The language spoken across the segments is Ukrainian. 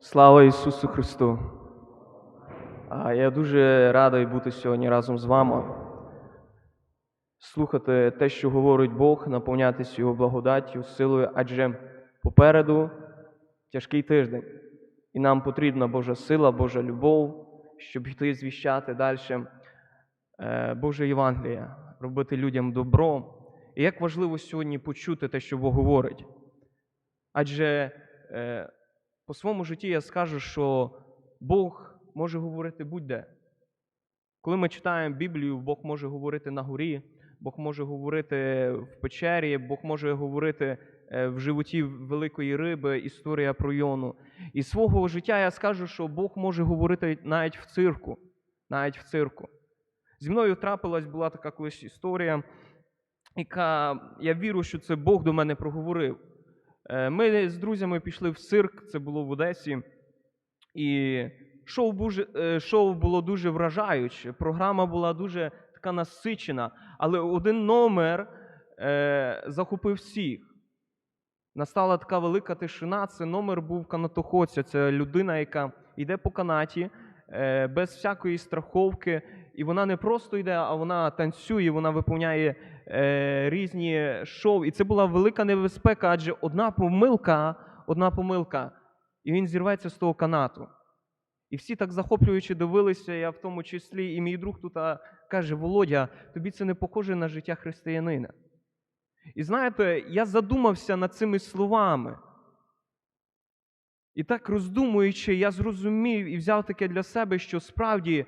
Слава Ісусу Христу! Я дуже радий бути сьогодні разом з вами, слухати те, що говорить Бог, наповнятися Його благодаттю, силою, адже попереду тяжкий тиждень, і нам потрібна Божа сила, Божа любов, щоб йти звіщати далі е, Боже Євангеліє, робити людям добро. І як важливо сьогодні почути те, що Бог говорить. Адже е, по своєму житті я скажу, що Бог може говорити будь-де. Коли ми читаємо Біблію, Бог може говорити на горі, Бог може говорити в печері, Бог може говорити е, в животі великої риби, історія про Йону. І свого життя я скажу, що Бог може говорити навіть в цирку. Навіть в цирку. Зі мною трапилась була така колись історія, яка я вірю, що це Бог до мене проговорив. Е, Ми з друзями пішли в цирк, це було в Одесі, і шоу, е, шоу було дуже вражаюче. Програма була дуже така насичена, але один номер е, захопив всіх. Настала така велика тишина. Це номер був канатоходця. Це людина, яка йде по канаті е, без всякої страховки. І вона не просто йде, а вона танцює, вона виповняє е, різні шоу. І це була велика небезпека, адже одна помилка, одна помилка, і він зірветься з того канату. І всі так захоплюючи дивилися, я в тому числі, і мій друг тут каже: Володя, тобі це не похоже на життя християнина. І знаєте, я задумався над цими словами. І так роздумуючи, я зрозумів і взяв таке для себе, що справді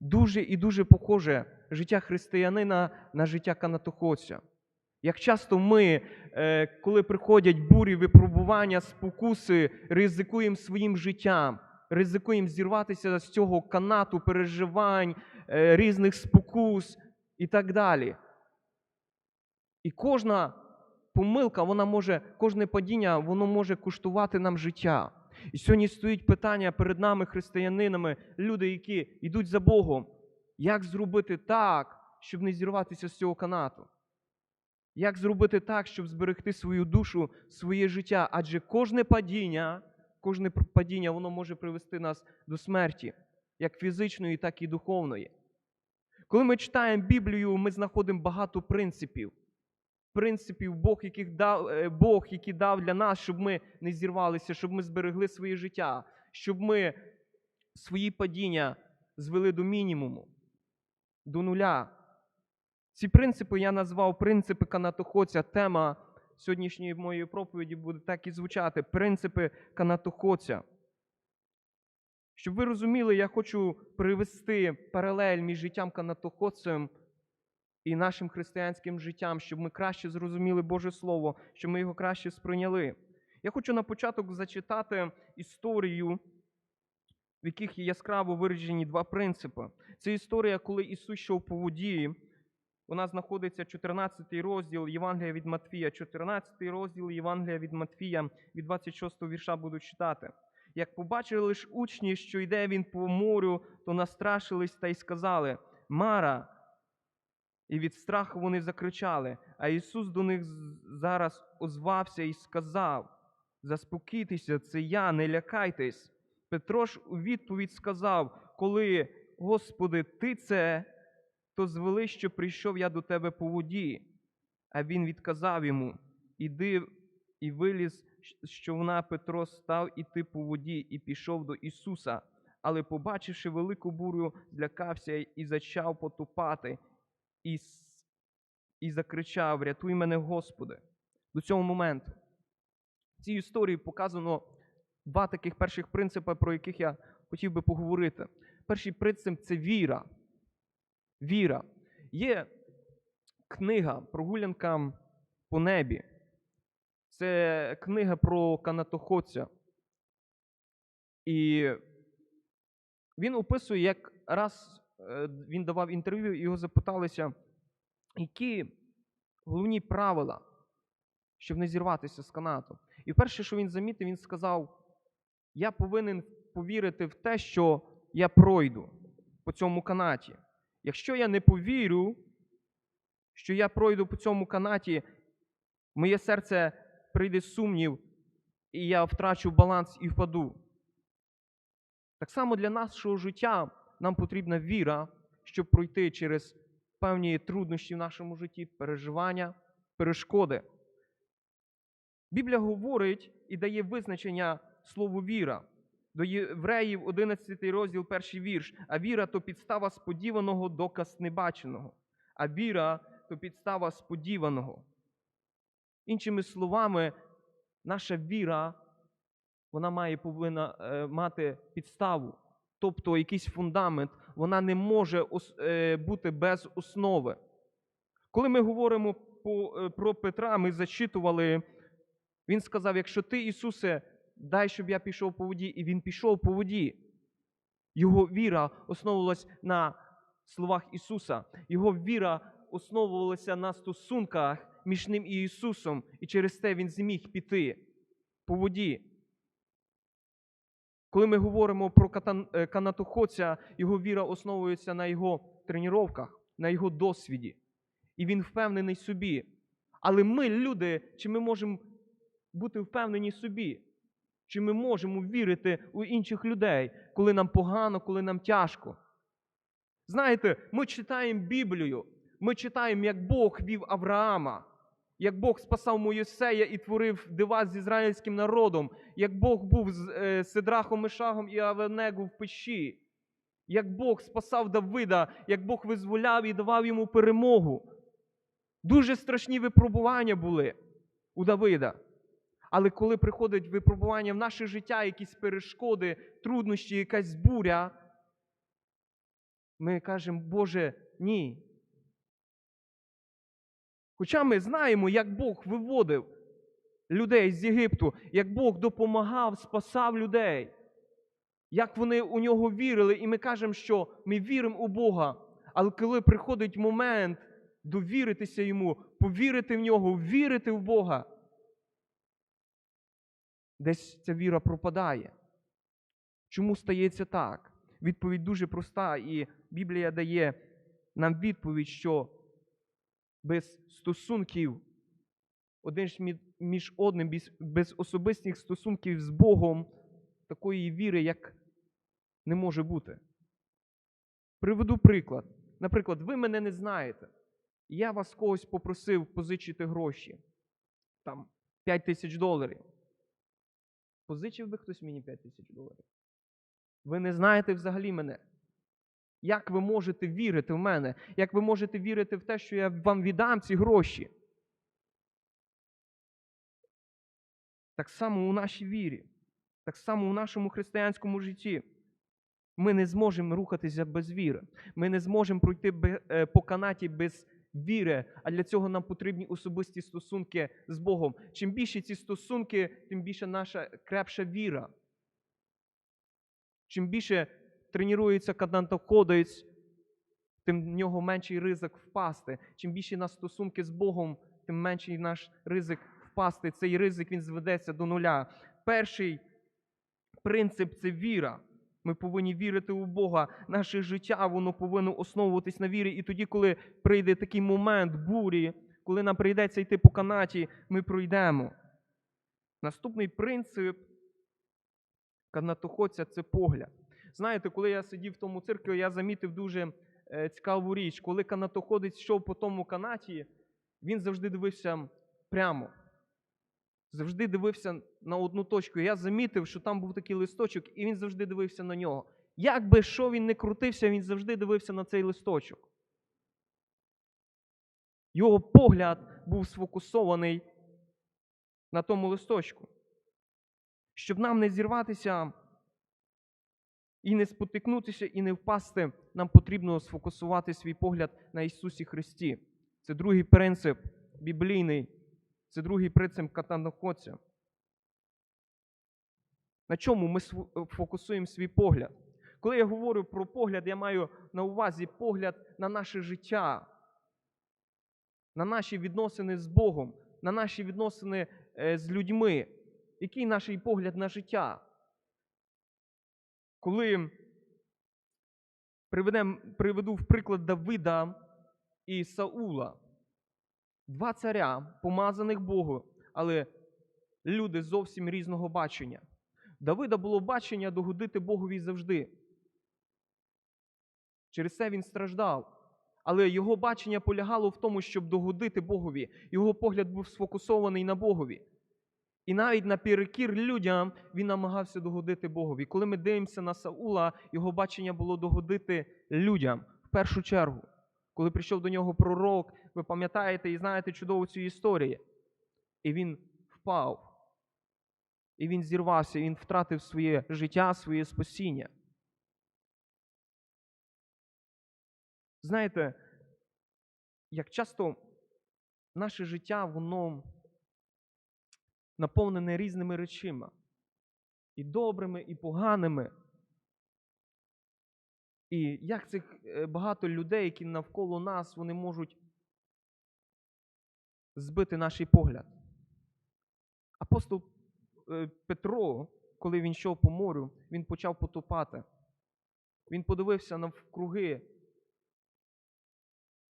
дуже і дуже похоже життя християнина на життя канатоходця. Як часто ми, е, коли приходять бурі, випробування, спокуси, ризикуємо своїм життям, ризикуємо зірватися з цього канату переживань, е, різних спокус і так далі. І кожна помилка, вона може, кожне падіння, воно може коштувати нам життя. І сьогодні стоїть питання перед нами, християнинами, люди, які йдуть за Богом, як зробити так, щоб не зірватися з цього канату? Як зробити так, щоб зберегти свою душу, своє життя? Адже кожне падіння, кожне падіння, воно може привести нас до смерті, як фізичної, так і духовної. Коли ми читаємо Біблію, ми знаходимо багато принципів. Принципів Бог, яких дав, е, Бог, який дав для нас, щоб ми не зірвалися, щоб ми зберегли своє життя, щоб ми свої падіння звели до мінімуму, до нуля. Ці принципи я назвав принципи канатоходця. Тема сьогоднішньої моєї проповіді буде так і звучати: принципи канатоходця. Щоб ви розуміли, я хочу привести паралель між життям канатоходцем і нашим християнським життям, щоб ми краще зрозуміли Боже Слово, щоб ми його краще сприйняли. Я хочу на початок зачитати історію, в яких є яскраво виражені два принципи. Це історія, коли Ісус йшов по воді. Вона знаходиться 14 розділ Євангелія від Матфія, 14 розділ Євангелія від Матфія, від 26 вірша буду читати. Як побачили лиш учні, що йде він по морю, то настрашились та й сказали: Мара. І від страху вони закричали. А Ісус до них зараз озвався і сказав: Заспокійтеся, це я, не лякайтесь. Петро ж у відповідь сказав: Коли, Господи, ти це, то звели, що прийшов я до тебе по воді. А він відказав йому: Іди і виліз з човна Петро став іти по воді і пішов до Ісуса. Але, побачивши велику бурю, злякався і зачав потопати, і, і закричав: Рятуй мене, Господи. До цього моменту. В цій історії показано два таких перших принципи, про яких я хотів би поговорити. Перший принцип це віра. Віра. Є книга Прогулянка по небі. Це книга про канатоходця. І він описує, як раз він давав інтерв'ю, і його запиталися, які головні правила, щоб не зірватися з канату. І перше, що він замітив, він сказав: я повинен повірити в те, що я пройду по цьому канаті. Якщо я не повірю, що я пройду по цьому канаті, моє серце прийде сумнів, і я втрачу баланс і впаду. Так само для нашого життя нам потрібна віра, щоб пройти через певні труднощі в нашому житті, переживання, перешкоди. Біблія говорить і дає визначення слову віра. До Євреїв 11 розділ, перший вірш. А віра то підстава сподіваного, доказ небаченого. А віра то підстава сподіваного. Іншими словами, наша віра, вона має повинна е, мати підставу, тобто якийсь фундамент, вона не може е, бути без основи. Коли ми говоримо е, про Петра, ми зачитували, він сказав: якщо ти, Ісусе, дай, щоб я пішов по воді, і він пішов по воді. Його віра основувалась на словах Ісуса. Його віра основувалася на стосунках між ним і Ісусом, і через те він зміг піти по воді. Коли ми говоримо про е, канатоходця, його віра основується на його тренуваннях, на його досвіді. І він впевнений собі. Але ми, люди, чи ми можемо бути впевнені собі? Чи ми можемо вірити у інших людей, коли нам погано, коли нам тяжко? Знаєте, ми читаємо Біблію, ми читаємо, як Бог вів Авраама, як Бог спасав Моїсея і творив дива з ізраїльським народом, як Бог був з е, Сидрахом, Мешагом і Авенегу в печі, як Бог спасав Давида, як Бог визволяв і давав йому перемогу. Дуже страшні випробування були у Давида. Але коли приходить випробування в наше життя, якісь перешкоди, труднощі, якась буря, ми кажемо, Боже, ні. Хоча ми знаємо, як Бог виводив людей з Єгипту, як Бог допомагав, спасав людей, як вони у нього вірили, і ми кажемо, що ми віримо у Бога. Але коли приходить момент довіритися йому, повірити в нього, вірити в Бога, десь ця віра пропадає. Чому стається так? Відповідь дуже проста, і Біблія дає нам відповідь, що без стосунків один між одним, без- особистих стосунків з Богом, такої віри, як не може бути. Приведу приклад. Наприклад, ви мене не знаєте. Я вас когось попросив позичити гроші. Там 5 тисяч доларів. Позичив би хтось мені 5 тисяч доларів? Ви не знаєте взагалі мене. Як ви можете вірити в мене? Як ви можете вірити в те, що я вам віддам ці гроші? Так само у нашій вірі, так само у нашому християнському житті. Ми не зможемо рухатися без віри. Ми не зможемо пройти е, по канаті без віри, а для цього нам потрібні особисті стосунки з Богом. Чим більше ці стосунки, тим більше наша крепша віра. Чим більше тренується канатоходець, тим в нього менший ризик впасти. Чим більше нас стосунки з Богом, тим менший наш ризик впасти. Цей ризик він зведеться до нуля. Перший принцип це віра. Ми повинні вірити у Бога. Наше життя воно повинно основуватись на вірі. І тоді, коли прийде такий момент бурі, коли нам прийдеться йти по канаті, ми пройдемо. Наступний принцип канатоходця це погляд. Знаєте, коли я сидів в тому цирку, я замітив дуже е, цікаву річ. Коли канатоходець йшов по тому канаті, він завжди дивився прямо. Завжди дивився на одну точку. Я замітив, що там був такий листочок, і він завжди дивився на нього. Як би що він не крутився, він завжди дивився на цей листочок. Його погляд був сфокусований на тому листочку. Щоб нам не зірватися і не спотикнутися, і не впасти, нам потрібно сфокусувати свій погляд на Ісусі Христі. Це другий принцип біблійний, це другий принцип катаноходця. На чому ми фокусуємо свій погляд? Коли я говорю про погляд, я маю на увазі погляд на наше життя, на наші відносини з Богом, на наші відносини е, з людьми. Який наш погляд на життя? Коли приведу в приклад Давида і Саула. Два царя, помазаних Богу, але люди зовсім різного бачення. Давида було бачення догодити Богові завжди. Через це він страждав. Але його бачення полягало в тому, щоб догодити Богові. Його погляд був сфокусований на Богові. І навіть наперекір людям він намагався догодити Богові. Коли ми дивимося на Саула, його бачення було догодити людям в першу чергу. Коли прийшов до нього пророк, ви пам'ятаєте і знаєте чудово цю історію. І він впав. І він зірвався, він втратив своє життя, своє спасіння. Знаєте, як часто наше життя, воно наповнене різними речима, і добрими, і поганими. І як цих е, багато людей, які навколо нас, вони можуть збити наш погляд. Апостол е, Петро, коли він йшов по морю, він почав потопати. Він подивився навкруги,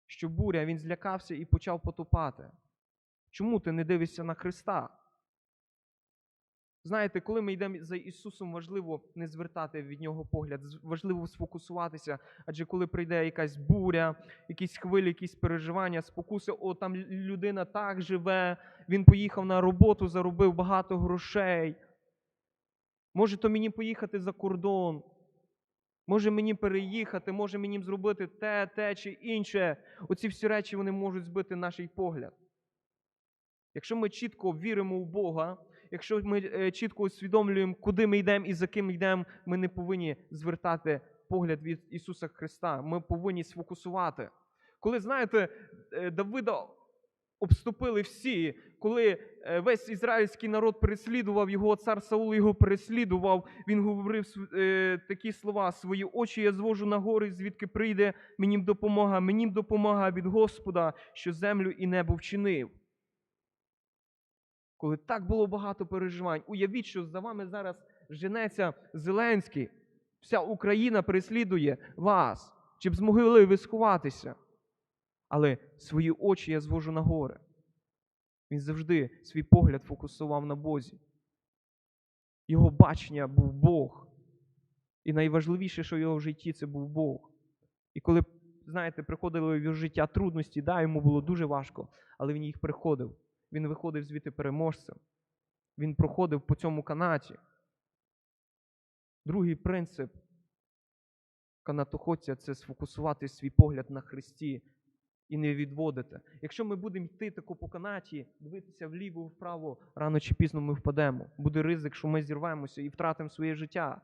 що буря, він злякався і почав потопати. Чому ти не дивишся на Христа? Знаєте, коли ми йдемо за Ісусом, важливо не звертати від Нього погляд, важливо сфокусуватися. Адже коли прийде якась буря, якісь хвилі, якісь переживання, спокуси, о, там людина так живе, він поїхав на роботу, заробив багато грошей. Може, то мені поїхати за кордон. Може мені переїхати, може мені зробити те, те чи інше. Оці всі речі вони можуть збити наш погляд. Якщо ми чітко віримо в Бога, якщо ми е, чітко усвідомлюємо, куди ми йдемо і за ким йдемо, ми не повинні звертати погляд від Ісуса Христа. Ми повинні сфокусувати. Коли, знаєте, е, Давида обступили всі, коли е, весь ізраїльський народ переслідував його, цар Саул його переслідував, він говорив такі слова: свої очі я звожу на гори, звідки прийде мені допомога, мені допомога від Господа, що землю і небо вчинив коли так було багато переживань. Уявіть, що за вами зараз женеться Зеленський, вся Україна переслідує вас, щоб змогли ви сховатися. Але свої очі я звожу на гори. Він завжди свій погляд фокусував на Бозі. Його бачення був Бог. І найважливіше, що в його житті, це був Бог. І коли, знаєте, приходили в його життя трудності, да, йому було дуже важко, але він їх приходив. Він виходив звідти переможцем. Він проходив по цьому канаті. Другий принцип канатоходця це сфокусувати свій погляд на Христі і не відводити. Якщо ми будемо йти тако по канаті, дивитися вліво, вправо, рано чи пізно ми впадемо. Буде ризик, що ми зірвемося і втратимо своє життя.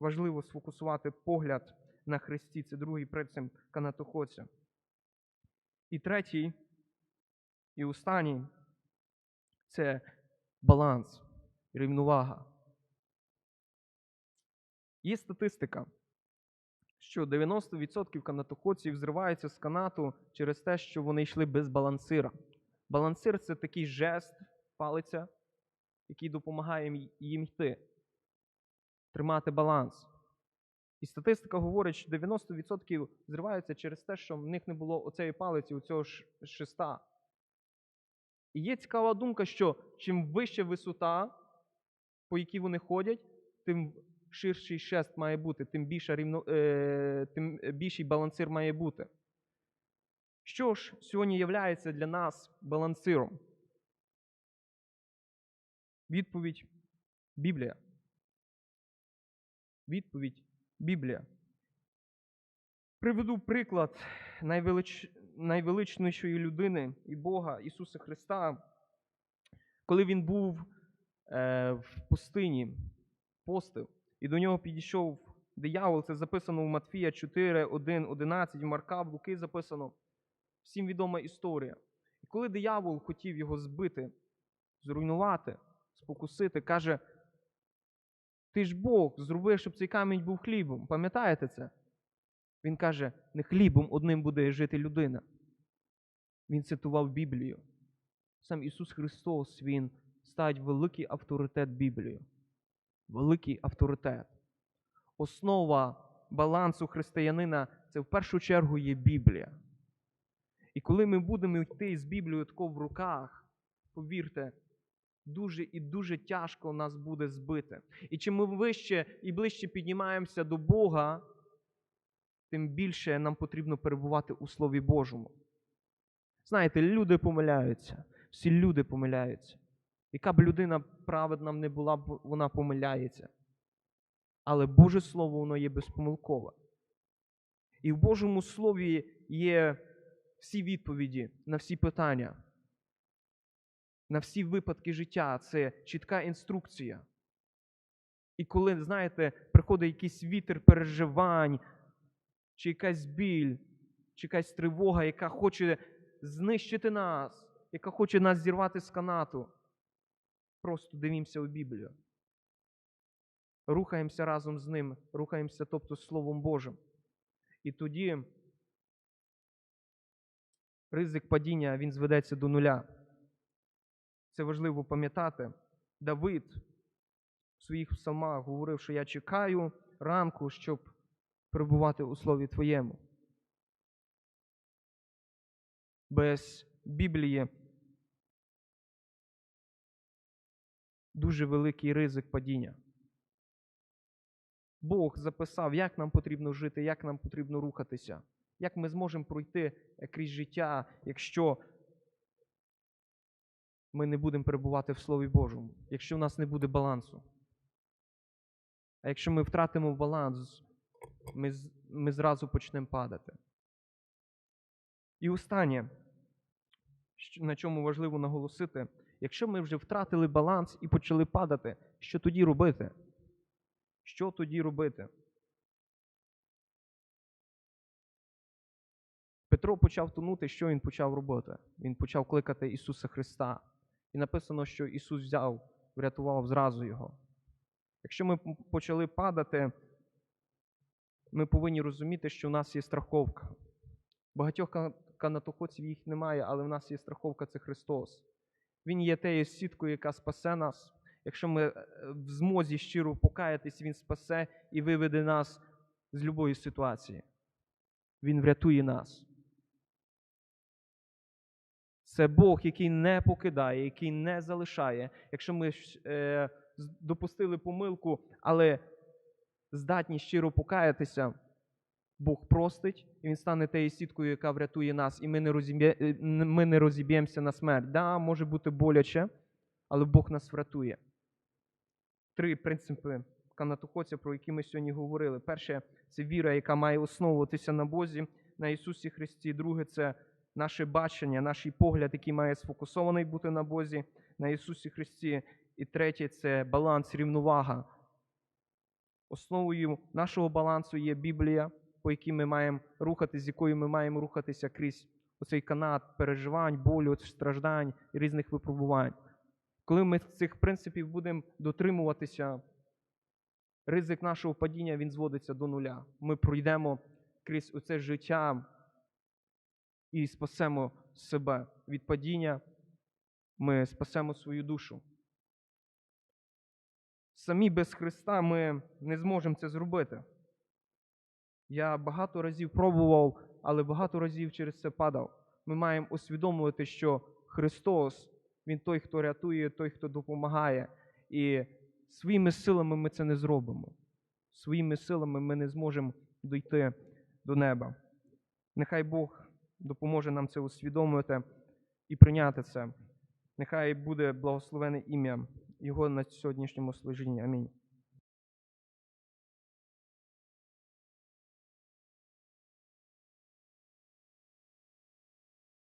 Важливо сфокусувати погляд на Христі. Це другий принцип канатоходця. І третій, і останній це баланс, рівновага. Є статистика, що 90% канатоходців зриваються з канату через те, що вони йшли без балансира. Балансир це такий жест, палиця, який допомагає їм- йти, тримати баланс. І статистика говорить, що 90% зриваються через те, що в них не було оцеї палиці, оцього ш- шеста. І є цікава думка, що чим вища висота, по якій вони ходять, тим ширший шест має бути, тим, більша рівно, е, тим більший балансир має бути. Що ж сьогодні є для нас балансиром? Відповідь Біблія. Відповідь Біблія. Приведу приклад найвелич... найвеличнішої людини і Бога Ісуса Христа, коли Він був е, в пустині, постив, і до нього підійшов диявол. Це записано в Матфія 4, 1, 11, в Марка, в Луки записано. Всім відома історія. І коли диявол хотів його збити, зруйнувати, спокусити, каже: Ти ж Бог зробив, щоб цей камінь був хлібом. Пам'ятаєте це? Він каже, не хлібом одним буде жити людина. Він цитував Біблію. Сам Ісус Христос, Він ставить великий авторитет Біблію. Великий авторитет. Основа балансу християнина це в першу чергу є Біблія. І коли ми будемо йти з Біблією тако в руках, повірте, дуже і дуже тяжко нас буде збити. І чим ми вище і ближче піднімаємося до Бога, тим більше нам потрібно перебувати у Слові Божому. Знаєте, люди помиляються, всі люди помиляються. Яка б людина праведна не була, вона помиляється. Але Боже Слово, воно є безпомилкове. І в Божому Слові є всі відповіді на всі питання, на всі випадки життя. Це чітка інструкція. І коли, знаєте, приходить якийсь вітер переживань, чи якась біль, чи якась тривога, яка хоче знищити нас, яка хоче нас зірвати з канату, просто дивімося у Біблію. Рухаємося разом з ним, рухаємося, тобто Словом Божим. І тоді ризик падіння він зведеться до нуля. Це важливо пам'ятати. Давид в своїх псалмах говорив, що я чекаю ранку, щоб перебувати у Слові Твоєму. Без Біблії дуже великий ризик падіння. Бог записав, як нам потрібно жити, як нам потрібно рухатися, як ми зможемо пройти крізь життя, якщо ми не будемо перебувати в Слові Божому, якщо в нас не буде балансу. А якщо ми втратимо баланс, ми, ми зразу почнемо падати. І останнє, на чому важливо наголосити, якщо ми вже втратили баланс і почали падати, що тоді робити? Що тоді робити? Петро почав тонути, що він почав робити? Він почав кликати Ісуса Христа. І написано, що Ісус взяв, врятував зразу Його. Якщо ми почали падати, ми повинні розуміти, що в нас є страховка. Багатьох канатоходців їх немає, але в нас є страховка це Христос. Він є тією сіткою, яка спасе нас. Якщо ми е, в змозі щиро покаятись, Він спасе і виведе нас з любої ситуації. Він врятує нас. Це Бог, який не покидає, який не залишає. Якщо ми е, допустили помилку, але здатні щиро покаятися, Бог простить, і Він стане тією сіткою, яка врятує нас, і ми не е, ми не розіб'ємося на смерть. Да, може бути боляче, але Бог нас врятує. Три принципи канатоходця, про які ми сьогодні говорили. Перше це віра, яка має основуватися на Бозі, на Ісусі Христі. Друге це наше бачення, наш погляд, який має сфокусований бути на Бозі, на Ісусі Христі. І третє це баланс, рівновага. Основою нашого балансу є Біблія, по якій ми маємо рухатися, з якою ми маємо рухатися крізь оцей канат переживань, болю, страждань і різних випробувань. Коли ми цих принципів будемо дотримуватися, ризик нашого падіння він зводиться до нуля. Ми пройдемо крізь оце життя і спасемо себе від падіння, ми спасемо свою душу. Самі без Христа ми не зможемо це зробити. Я багато разів пробував, але багато разів через це падав. Ми маємо усвідомлювати, що Христос, Він той, хто рятує, той, хто допомагає. І своїми силами ми це не зробимо. Своїми силами ми не зможемо дійти до неба. Нехай Бог допоможе нам це усвідомити і прийняти це. Нехай буде благословене ім'я Його на сьогоднішньому служінні. Амінь.